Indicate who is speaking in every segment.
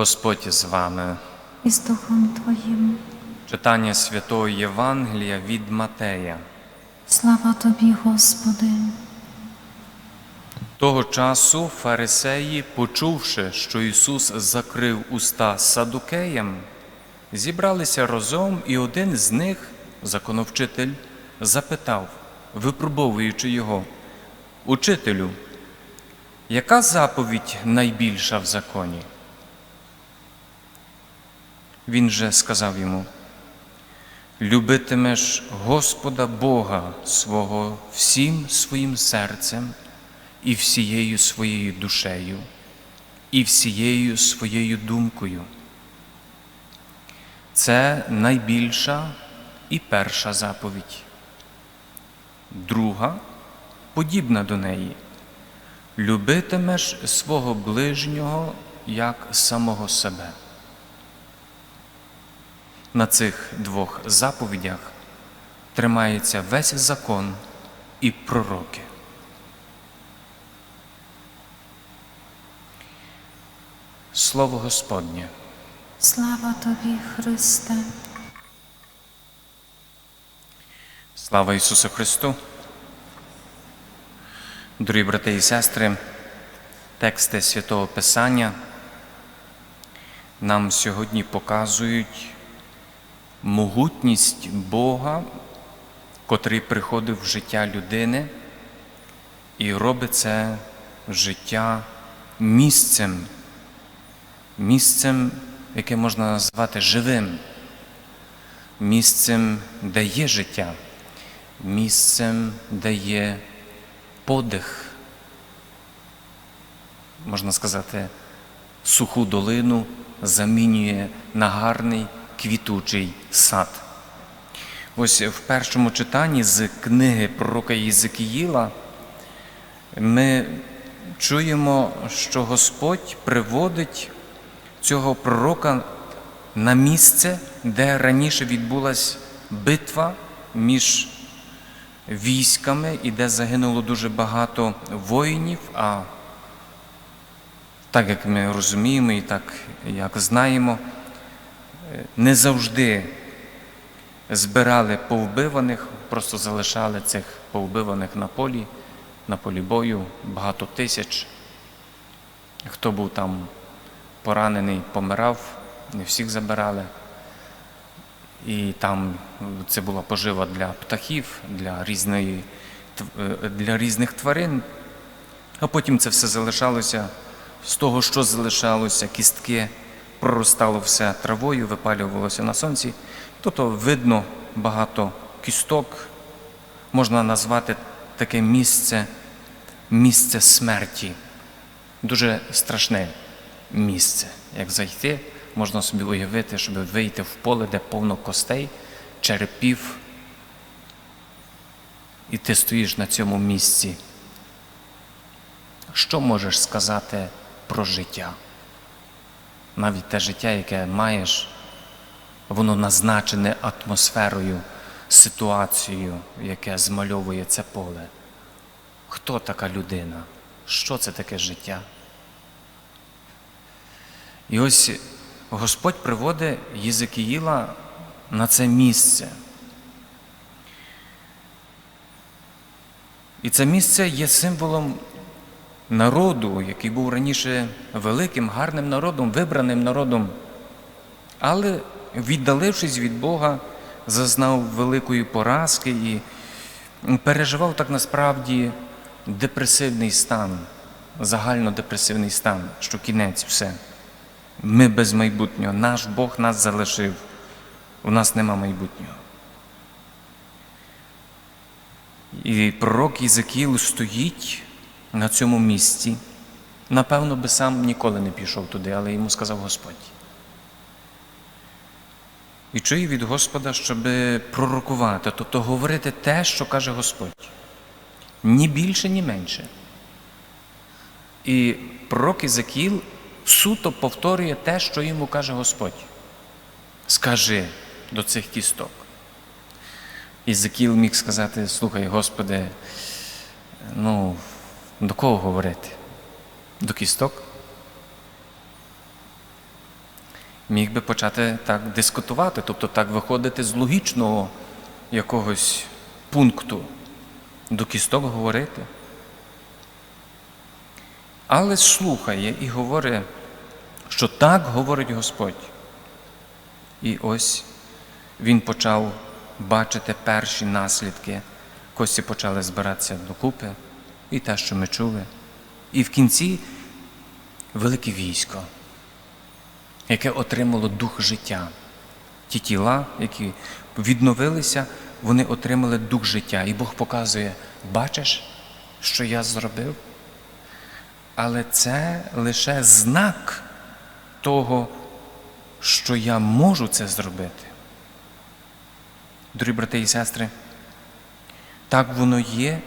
Speaker 1: Господь з вами.
Speaker 2: і з Духом Твоїм.
Speaker 1: Читання Святого Євангелія від Матея.
Speaker 2: Слава Тобі, Господи.
Speaker 1: Того часу фарисеї, почувши, що Ісус закрив уста садукеям, зібралися разом, і один з них, законовчитель, запитав, випробовуючи його, Учителю, яка заповідь найбільша в законі? Він же сказав йому, любитимеш Господа Бога свого всім своїм серцем і всією своєю душею, і всією своєю думкою. Це найбільша і перша заповідь. Друга подібна до неї. Любитимеш свого ближнього як самого себе. На цих двох заповідях тримається весь закон і пророки. Слово Господнє.
Speaker 2: Слава Тобі, Христе.
Speaker 1: Слава Ісусу Христу! Дорогі брати і сестри, тексти Святого Писання нам сьогодні показують могутність Бога, котрий приходив в життя людини і робить це життя місцем, місцем, яке можна назвати живим, місцем, де є життя, місцем, де є подих, можна сказати, суху долину замінює на гарний квітучий сад. Ось в першому читанні з книги пророка Єзикіїла ми чуємо, що Господь приводить цього пророка на місце, де раніше відбулася битва між військами і де загинуло дуже багато воїнів. А так як ми розуміємо і так як знаємо, не завжди збирали повбиваних, просто залишали цих повбиваних на полі, на полі бою, багато тисяч. Хто був там поранений, помирав, не всіх забирали. І там це була пожива для птахів, для, різної, е, для різних тварин. А потім це все залишалося з того, що залишалося, кістки, проростало все травою, випалювалося на сонці. Тобто видно багато кісток, можна назвати таке місце, місце смерті. Дуже страшне місце. Як зайти, можна собі уявити, щоб вийти в поле, де повно костей, черепів, і ти стоїш на цьому місці. Що можеш сказати про життя? Навіть те життя, яке маєш, воно назначене атмосферою, ситуацією, яке змальовує це поле. Хто така людина? Що це таке життя? І ось Господь приводить Єзикіїла на це місце. І це місце є символом народу, який був раніше великим, гарним народом, вибраним народом, але, віддалившись від Бога, зазнав великої поразки і переживав так насправді депресивний стан, загальнодепресивний стан, що кінець все. Ми без майбутнього. Наш Бог нас залишив. У нас нема майбутнього. І пророк Єзекіл стоїть на цьому місці. Напевно, би сам ніколи не пішов туди, але йому сказав Господь. І чує від Господа, щоб пророкувати, тобто говорити те, що каже Господь. Ні більше, ні менше. І пророк Ізекіл суто повторює те, що йому каже Господь. Скажи до цих кісток. Ізекіл міг сказати: слухай, Господи, ну, до кого говорити? До кісток? міг би почати так дискутувати, тобто так виходити з логічного якогось пункту, до кісток говорити. Але слухає і говорить, що так говорить Господь. І ось він почав бачити перші наслідки. Кості почали збиратися докупи, і те, що ми чули. І в кінці велике військо, яке отримало дух життя. Ті тіла, які відновилися, вони отримали дух життя. І Бог показує, бачиш, що я зробив? Але це лише знак того, що я можу це зробити. Дорогі брати і сестри, так воно є,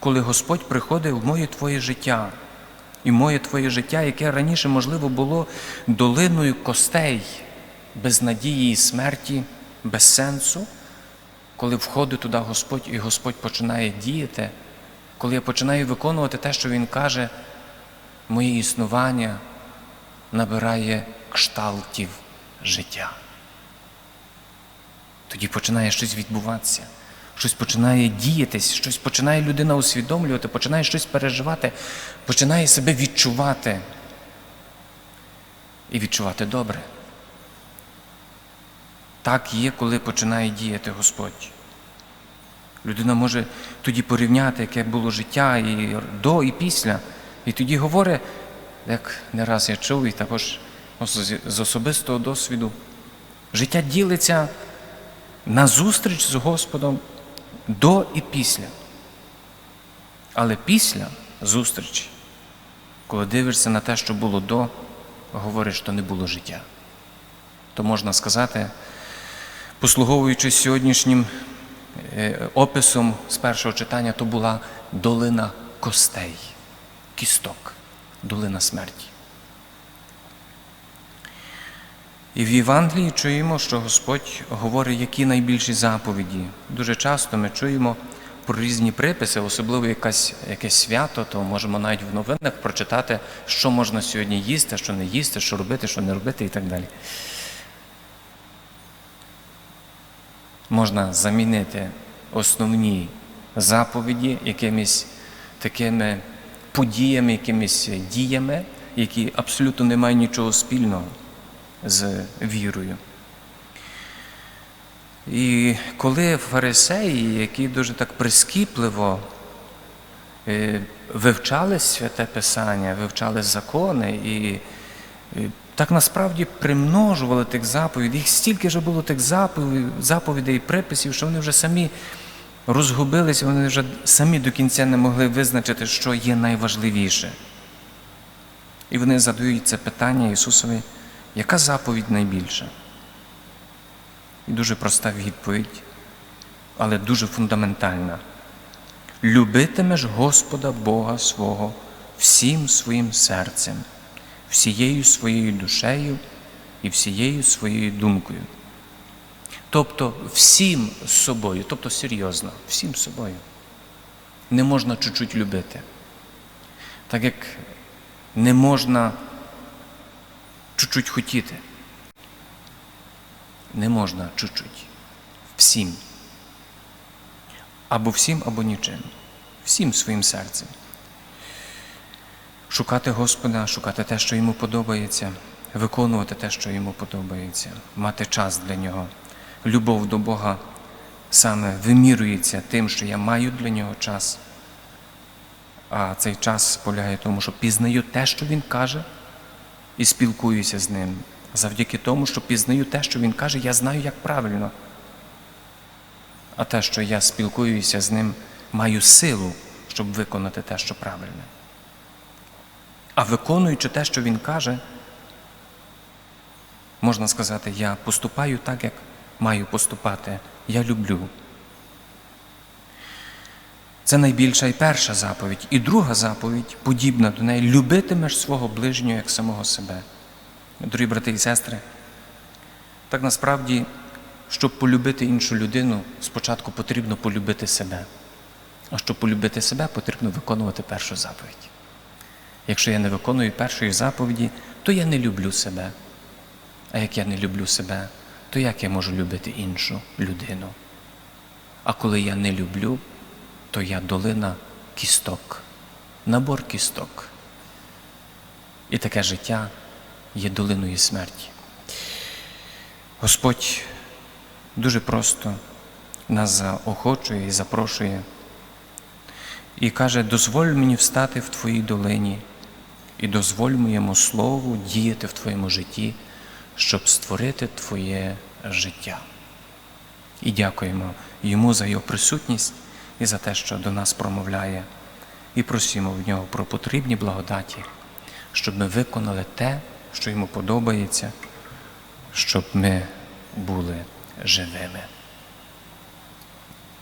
Speaker 1: коли Господь приходить в моє твоє життя. І моє твоє життя, яке раніше, можливо, було долиною костей, без надії і смерті, без сенсу, коли входить туди Господь, і Господь починає діяти, коли я починаю виконувати те, що Він каже, моє існування набирає кшталтів життя. Тоді починає щось відбуватися, щось починає діятись, щось починає людина усвідомлювати, починає щось переживати, починає себе відчувати і відчувати добре. Так є, коли починає діяти Господь. Людина може тоді порівняти, яке було життя і до, і після. І тоді говорить, як не раз я чув, і також з особистого досвіду, життя ділиться на зустріч з Господом до і після. Але після зустрічі, коли дивишся на те, що було до, говориш, що не було життя. То можна сказати, послуговуючись сьогоднішнім е, описом з першого читання, то була долина костей, кісток, долина смерті. І в Євангелії чуємо, що Господь говорить, які найбільші заповіді. Дуже часто ми чуємо про різні приписи, особливо якась, якесь свято, то можемо навіть в новинах прочитати, що можна сьогодні їсти, що не їсти, що робити, що не робити і так далі. Можна замінити основні заповіді якимись такими подіями, якимись діями, які абсолютно не мають нічого спільного з вірою. І коли фарисеї, які дуже так прискіпливо е, вивчали святе Писання, вивчали закони і е, так насправді примножували тих заповідей, їх стільки вже було тих заповідей і приписів, що вони вже самі розгубилися, вони вже самі до кінця не могли визначити, що є найважливіше. І вони задають це питання Ісусові. Яка заповідь найбільша? І дуже проста відповідь, але дуже фундаментальна. Любитимеш Господа Бога свого всім своїм серцем, всією своєю душею і всією своєю думкою. Тобто всім собою, тобто серйозно, всім собою. Не можна чуть-чуть любити. Так як не можна чуть-чуть хотіти. Не можна чуть-чуть. Всім. Або всім, або нічим. Всім своїм серцем. Шукати Господа, шукати те, що йому подобається, виконувати те, що йому подобається, мати час для нього. Любов до Бога саме вимірюється тим, що я маю для нього час. А цей час полягає в тому, що пізнаю те, що він каже і спілкуюся з ним. Завдяки тому, що пізнаю те, що він каже, я знаю, як правильно. А те, що я спілкуюся з ним, маю силу, щоб виконати те, що правильне. А виконуючи те, що він каже, можна сказати, я поступаю так, як маю поступати. Я люблю. Це найбільша і перша заповідь. І друга заповідь, подібна до неї, любитимеш свого ближнього як самого себе. Дорогі брати і сестри, так насправді, щоб полюбити іншу людину, спочатку потрібно полюбити себе. А щоб полюбити себе, потрібно виконувати першу заповідь. Якщо я не виконую першої заповіді, то я не люблю себе. А як я не люблю себе, то як я можу любити іншу людину? А коли я не люблю, то я долина кісток, набор кісток. І таке життя є долиною смерті. Господь дуже просто нас заохочує і запрошує і каже: дозволь мені встати в твоїй долині і дозволь моєму слову діяти в твоєму житті, щоб створити твоє життя. І дякуємо йому за його присутність і за те, що до нас промовляє, і просимо в нього про потрібні благодаті, щоб ми виконали те, що йому подобається, щоб ми були живими.